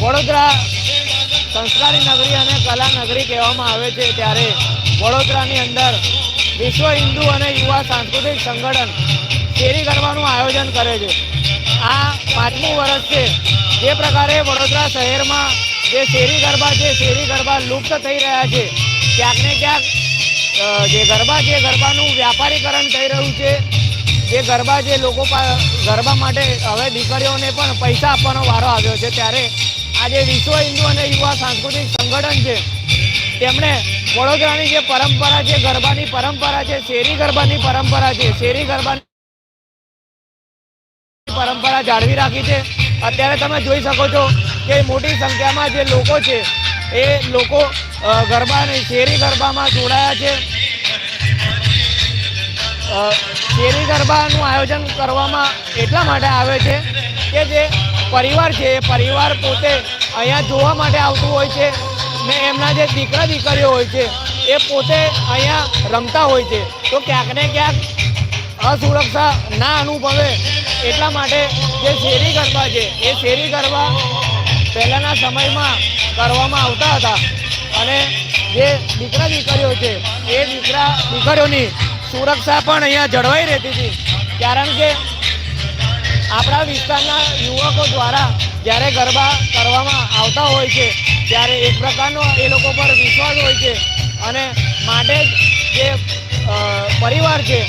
વડોદરા સંસ્કારી નગરી અને કલા નગરી કહેવામાં આવે છે ત્યારે વડોદરાની અંદર વિશ્વ હિન્દુ અને યુવા સાંસ્કૃતિક સંગઠન શેરી ગરબાનું આયોજન કરે છે. આ પાંચમું વર્ષ છે જે પ્રકારે વડોદરા શહેરમાં જે શેરી ગરબા છે, શેરી ગરબા લુપ્ત થઈ રહ્યા છે. ક્યાંક ને ક્યાંક જે ગરબા છે ગરબાનું વ્યાપારીકરણ થઈ રહ્યું છે. જે ગરબા જે લોકો ગરબા માટે હવે દીકરીઓને પણ પૈસા આપવાનો વારો આવ્યો છે. ત્યારે આજે વિશ્વ હિન્દુ અને યુવા સાંસ્કૃતિક સંગઠન છે. તેમણે વડોદરાની જે પરંપરા છે ગરબાની પરંપરા છે શેરી ગરબાની પરંપરા છે શેરી ગરબાની પરંપરા જાળવી રાખી છે. અત્યારે તમે જોઈ શકો છો કે મોટી સંખ્યામાં જે લોકો છે એ લોકો અ, ગરબાની શેરી ગરબામાં જોડાયા છે. શેરી ગરબાનું આયોજન કરવામાં એટલા માટે આવે છે કે જે પરિવાર છે, એ પરિવાર પોતે અહીંયા જોવા માટે આવતું હોય છે ને એમના જે દીકરા દીકરીઓ હોય છે, એ પોતે અહીંયા રમતા હોય છે. તો ક્યાંક ને ક્યાંક અસુરક્ષા ના અનુભવે એટલા માટે જે શેરી ગરબા છે, એ શેરી ગરબા પહેલાંના સમયમાં કરવામાં આવતા હતા. અને જે દીકરા દીકરીઓ છે, એ દીકરા દીકરીઓની સુરક્ષા પણ અહીંયા જળવાઈ રહેતી હતી. કારણ કે આપણા વિસ્તારના યુવકો દ્વારા જ્યારે ગરબા કરવામાં આવતા હોય છે, ત્યારે એક પ્રકારનો એ લોકો પર વિશ્વાસ હોય છે. અને માટે જ જે પરિવાર છે,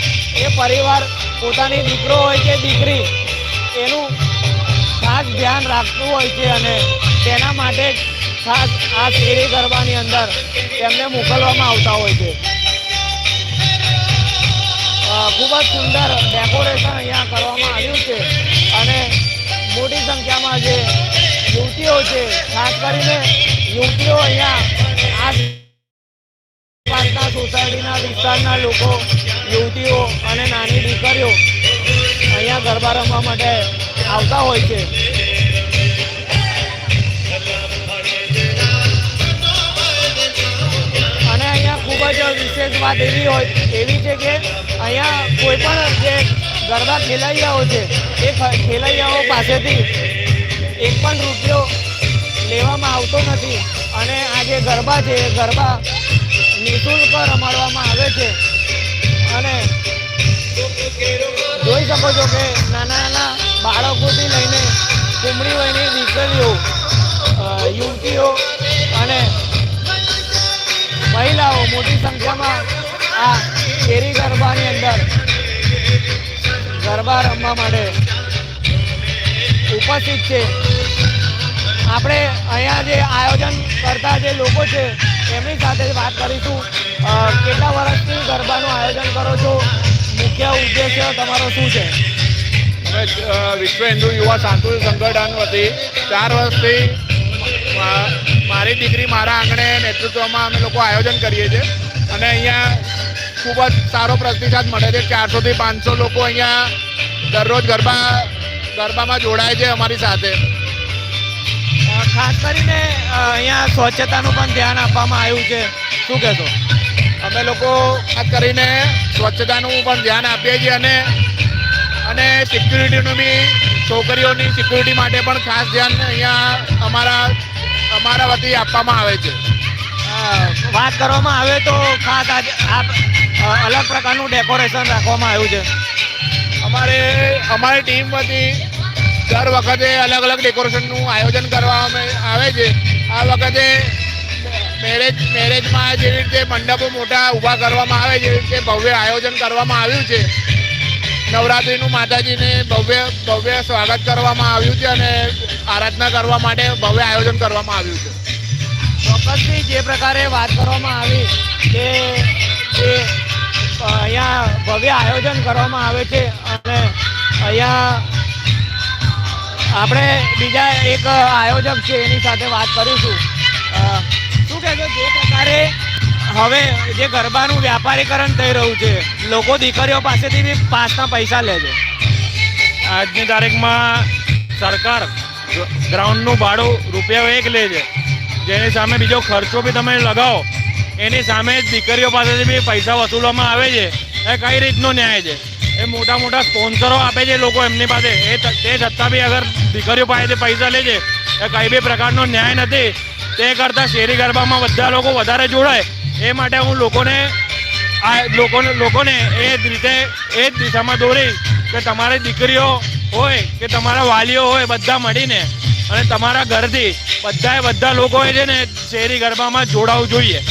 એ પરિવાર પોતાની દીકરો હોય કે દીકરી, એનું ખાસ ધ્યાન રાખતું હોય છે અને તેના માટે જ ખાસ આ શેરી ગરબાની અંદર તેમને મોકલવામાં આવતા હોય છે. ખૂબ જ સુંદર ડેકોરેશન અહીંયા કરવામાં આવ્યું છે. અને મોટી સંખ્યામાં જે યુવતીઓ છે, ખાસ કરીને યુવતીઓ અહીંયા આ સોસાયટીના વિસ્તારના લોકો, યુવતીઓ અને નાની દીકરીઓ અહીંયા ગરબા રમવા માટે આવતા હોય છે. અને અહીંયા ખૂબ જ વિશેષ વાત એવી હોય, એવી છે કે અહીંયા કોઈ પણ જે ગરબા ખેલૈયાઓ છે. એ ખેલૈયાઓ પાસેથી એક પણ રૂપિયો લેવામાં આવતો નથી. અને આ જે ગરબા છે. એ ગરબા નિઃશુલ્ક રમાડવામાં આવે છે. અને જોઈ શકો છો કે નાના નાના બાળકોથી લઈને કુમળી વયની દીકરીઓ યુવતીઓ અને મહિલાઓ મોટી સંખ્યામાં આ શેરી ગરબાની અંદર ગરબા રમવા માટે ઉપસ્થિત છે. આપણે અહીંયા જે આયોજન કરતા જે લોકો છે, એમની સાથે વાત કરીશું. કેટલા વર્ષથી ગરબાનું આયોજન કરો છો? મુખ્ય ઉદ્દેશ્ય તમારો શું છે? અમે વિશ્વ હિન્દુ યુવા સાંસ્કૃતિક સંગઠન વતી ચાર વર્ષથી મારી દીકરી મારા આંગણે નેતૃત્વમાં અમે લોકો આયોજન કરીએ છીએ. અને અહીંયા ખૂબ જ સારો પ્રતિસાદ મળે છે. ચારસોથી પાંચસો લોકો અહીંયા દરરોજ ગરબા ગરબામાં જોડાય છે અમારી સાથે. ખાસ કરીને અહીંયા સ્વચ્છતાનું પણ ધ્યાન આપવામાં આવ્યું છે. શું કહેશો? અમે લોકો ખાસ કરીને સ્વચ્છતાનું પણ ધ્યાન આપીએ છીએ અને અને સિક્યુરિટીનું બી છોકરીઓની સિક્યુરિટી માટે પણ ખાસ ધ્યાન અહીંયા અમારા અમારા વતી આપવામાં આવે છે. વાત કરવામાં આવે તો ખાસ આ અલગ પ્રકારનું ડેકોરેશન રાખવામાં આવ્યું છે. અમારે, અમારી ટીમમાંથી દર વખતે અલગ અલગ ડેકોરેશનનું આયોજન કરવામાં આવે છે. આ વખતે મેરેજ, મેરેજમાં જેવી રીતે મંડપો મોટા ઊભા કરવામાં આવે એવી રીતે ભવ્ય આયોજન કરવામાં આવ્યું છે. નવરાત્રિનું માતાજીને ભવ્ય ભવ્ય સ્વાગત કરવામાં આવ્યું છે અને આરાધના કરવા માટે ભવ્ય આયોજન કરવામાં આવ્યું છે. ચોક્કસથી જે પ્રકારે વાત કરવામાં આવી કે જે અહીંયા ભવ્ય આયોજન કરવામાં આવે છે અને અહીંયા આપણે બીજા એક આયોજક છે એની સાથે વાત કરીશું. શું કહેશો? જે પ્રકારે હવે જે ગરબાનું વ્યાપારીકરણ થઈ રહ્યું છે, લોકો દીકરીઓ પાસેથી બી પાસના પૈસા લે છે. આજની તારીખમાં સરકાર ગ્રાઉન્ડનું ભાડું રૂપિયા એક લે છે. જેની સામે બીજો ખર્ચો બી તમે લગાવો, એની સામે દીકરીઓ પાસેથી બી પૈસા વસૂલવામાં આવે છે. એ કઈ રીતનો ન્યાય છે? એ મોટા મોટા સ્પોન્સરો આપે છે લોકો એમની પાસે. એ ત- છતાં બી અગર દીકરીઓ પાસેથી પૈસા લે છે, એ કઈ બી પ્રકારનો ન્યાય નથી. તે કરતાં શેરી ગરબામાં બધા લોકો વધારે જોડાય. એ માટે હું લોકોને, આ લોકોને લોકોને એ રીતે, એ જ દિશામાં દોરી કે તમારી દીકરીઓ હોય કે તમારા વાલીઓ હોય બધા મળીને અને તમારા ઘરથી બધાએ બધા લોકોએ છે ને શેરી ગરબામાં જોડાવું જોઈએ.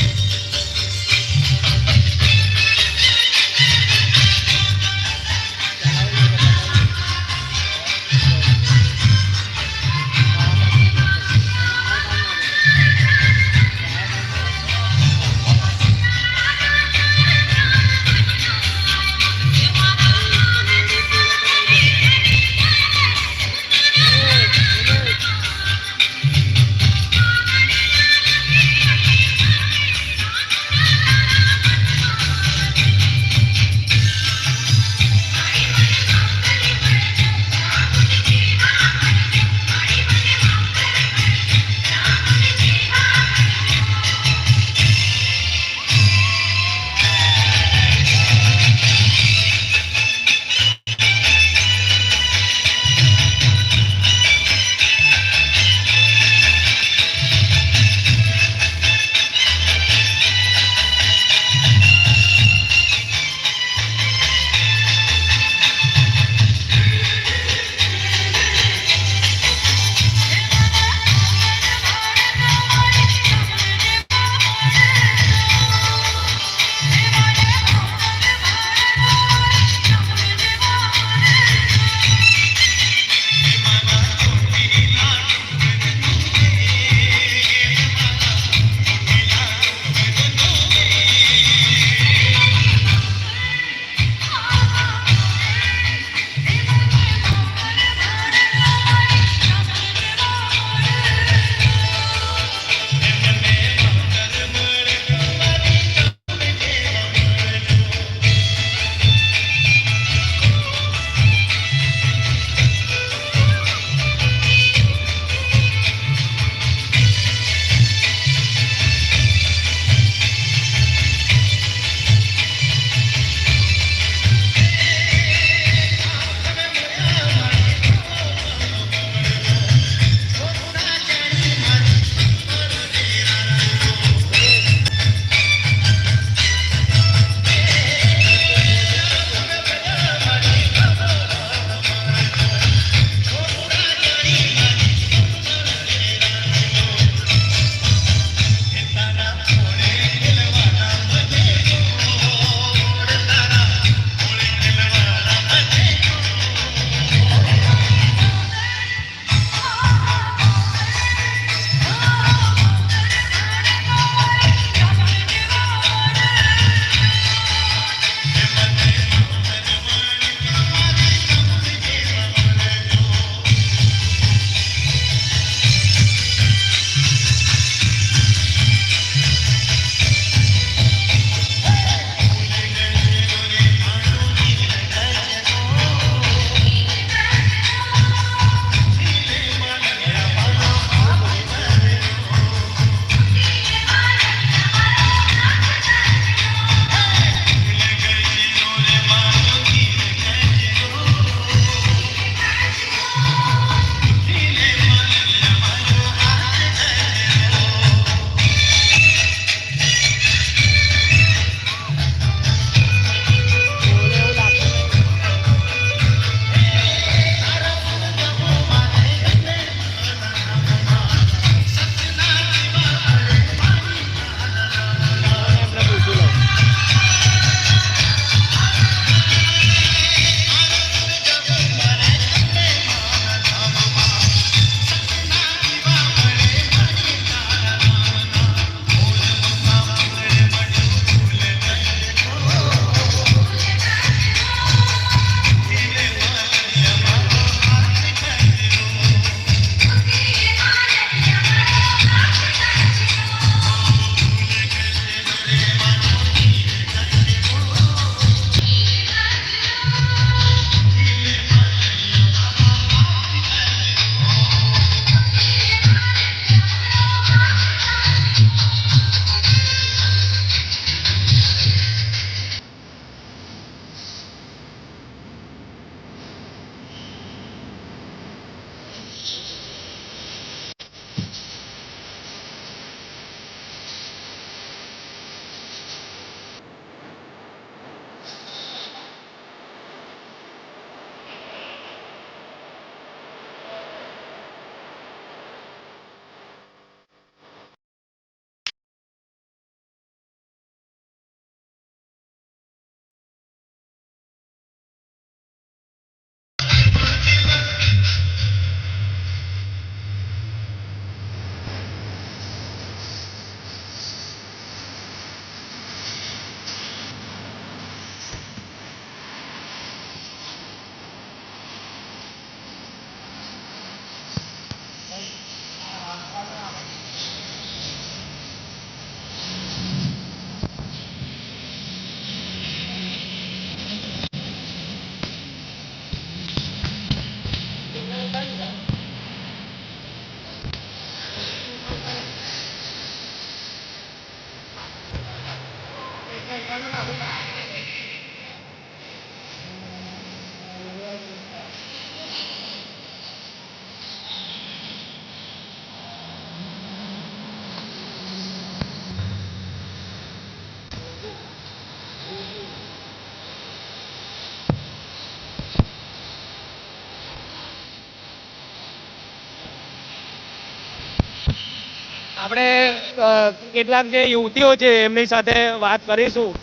આપણે કેટલાક જે યુવતીઓ છે, એમની સાથે વાત કરીશું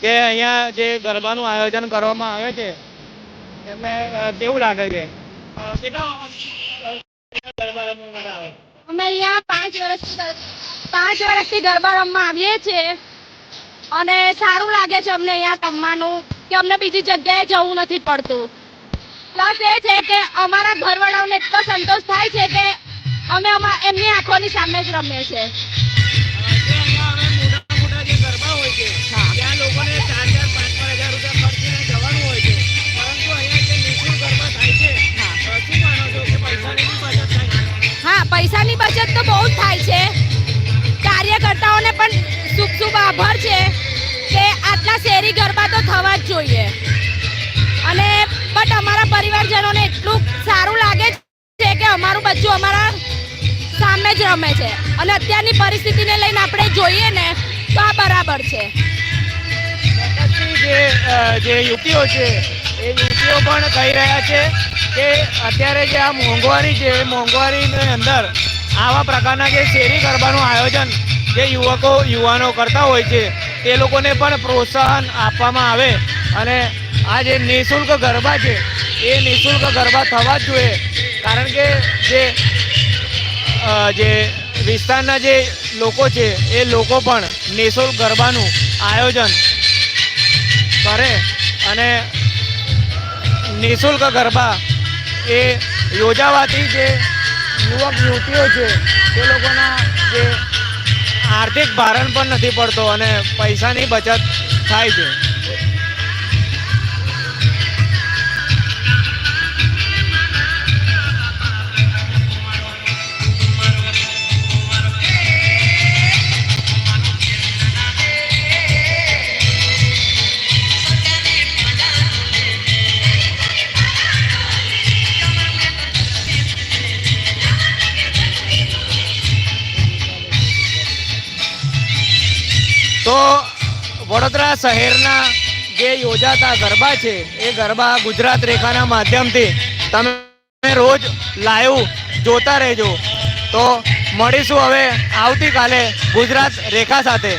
કે અહીંયા જે ગરબાનું આયોજન કરવામાં આવે છે, એમને કેવું લાગે છે? અમે અહીંયા પાંચ વર્ષથી પાંચ વર્ષથી ગરબા રમવા આવીએ છીએ અને સારું લાગે છે અમને અહીંયા રમવાનું કે અમને બીજી જગ્યાએ જવું નથી પડતું પ્લસ એ છે કે અમારા ઘરવાળાઓને એટલો સંતોષ થાય છે કે અમે એમની આંખોની સામે જ રમીએ છીએ હા. પૈસાની બચત તો બહુ જ થાય છે. કાર્યકર્તાઓને પણ શુભ શુભ આભાર છે કે આટલા શેરી ગરબા તો થવા જ જોઈએ. અને બટ અમારા પરિવારજનોને એટલું સારું લાગે છે કે અમારું બચ્ચું અમારા સામે જ રમે છે. અને અત્યારની પરિસ્થિતિને લઈને આપણે જોઈએ ને, તો આ બરાબર છે. જે જે યુવતીઓ છે, એ યુવતીઓ પણ કહી રહ્યા છે કે અત્યારે જે આ મોંઘવારી છે મોંઘવારીની અંદર આવા પ્રકારના જે શેરી ગરબાનું આયોજન જે યુવકો, યુવાનો કરતા હોય છે, તે લોકોને પણ પ્રોત્સાહન આપવામાં આવે. અને આ જે નિઃશુલ્ક ગરબા છે, એ નિઃશુલ્ક ગરબા થવા જ જોઈએ. કારણ કે જે જે વિસ્તારના જે લોકો છે, એ લોકો પણ નિઃશુલ્ક ગરબાનું આયોજન કરે અને નિઃશુલ્ક ગરબા એ યોજાવાથી જે યુવક, યુવતીઓ છે તે લોકોના જે આર્થિક ભારણ પણ નથી પડતો અને પૈસાની બચત થાય છે. વડોદરા શહેરના જે યોજાતા ગરબા છે, એ ગરબા ગુજરાત રેખાના માધ્યમથી તમે રોજ લાઈવ જોતા રહેજો. તો મળીશું હવે આવતીકાલે ગુજરાત રેખા સાથે.